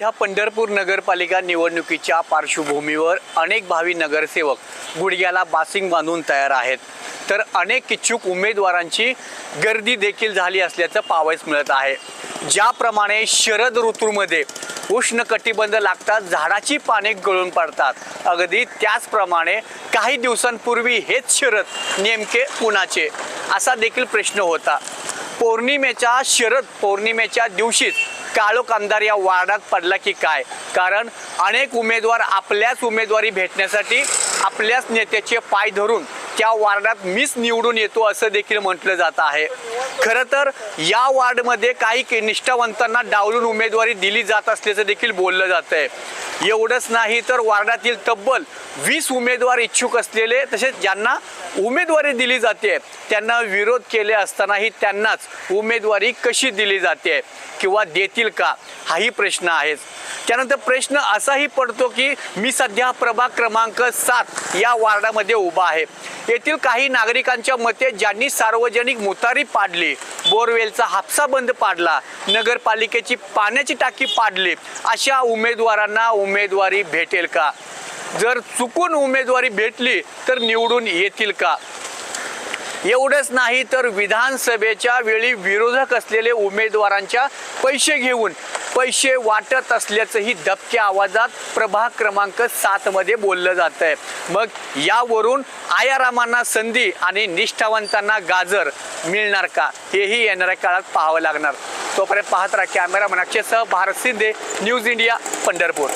ह्या पंढरपूर नगरपालिका निवडणुकीच्या पार्श्वभूमीवर अनेक भावी नगरसेवक गुडघ्याला बासिंग बांधून तयार आहेत. तर अनेक इच्छुक उमेदवारांची गर्दी देखील झाली असल्याचं पाहावयास मिळत आहे. ज्याप्रमाणे शरद ऋतूमध्ये उष्ण कटिबंध लागतात झाडाची पाने गळून पडतात. अगदी त्याचप्रमाणे काही दिवसांपूर्वी हेच शरद नेमके कुणाचे? असा देखील प्रश्न होता. पौर्णिमेच्या शरद पौर्णिमेच्या दिवशीच काळोख आमदार या वार्डात पडला की काय? कारण अनेक उमेदवार आपल्याच उमेदवारी भेटण्यासाठी आपल्याच नेत्याचे पाय धरून त्या वार्डात मीच निवडून येतो असं देखील म्हटलं जात आहे. खरं तर या वार्डमध्ये काही के- निष्ठावंतांना डावलून उमेदवारी दिली जात असल्याचं देखील बोललं जात आहे एवढंच नाही तर वार्डातील तब्बल वीस उमेदवार इच्छुक असलेले तसेच ज्यांना उमेदवारी दिली जाते त्यांना विरोध केले असतानाही त्यांनाच उमेदवारी कशी दिली जाते किंवा देतील का हाही प्रश्न आहेच त्यानंतर प्रश्न असाही पडतो की मी सध्या प्रभाग क्रमांक सात या वार्डामध्ये उभा आहे. येथील काही नागरिकांच्या मते ज्यांनी सार्वजनिक मुतारी पाडली बोरवेलचा हापसा बंद पाडला. नगरपालिकेची पाण्याची टाकी पाडली. अशा उमेदवारांना उमेदवारी भेटेल का? जर चुकून उमेदवारी भेटली तर निवडून येतील का? एवढंच नाही तर विधानसभेच्या वेळी विरोधक असलेले उमेदवारांच्या पैसे घेऊन पैसे वाटत असल्याचंही दबक्या आवाजात प्रभाग क्रमांक सातमध्ये बोललं जात आहे मग यावरून आयारामांना संधी आणि निष्ठावंतांना गाजर मिळणार का? हेही येणाऱ्या काळात पाहावं लागणार. तोपर्यंत पाहत राहा कॅमेरामन मनाक्षेसह भारत सिंधे न्यूज इंडिया पंढरपूर.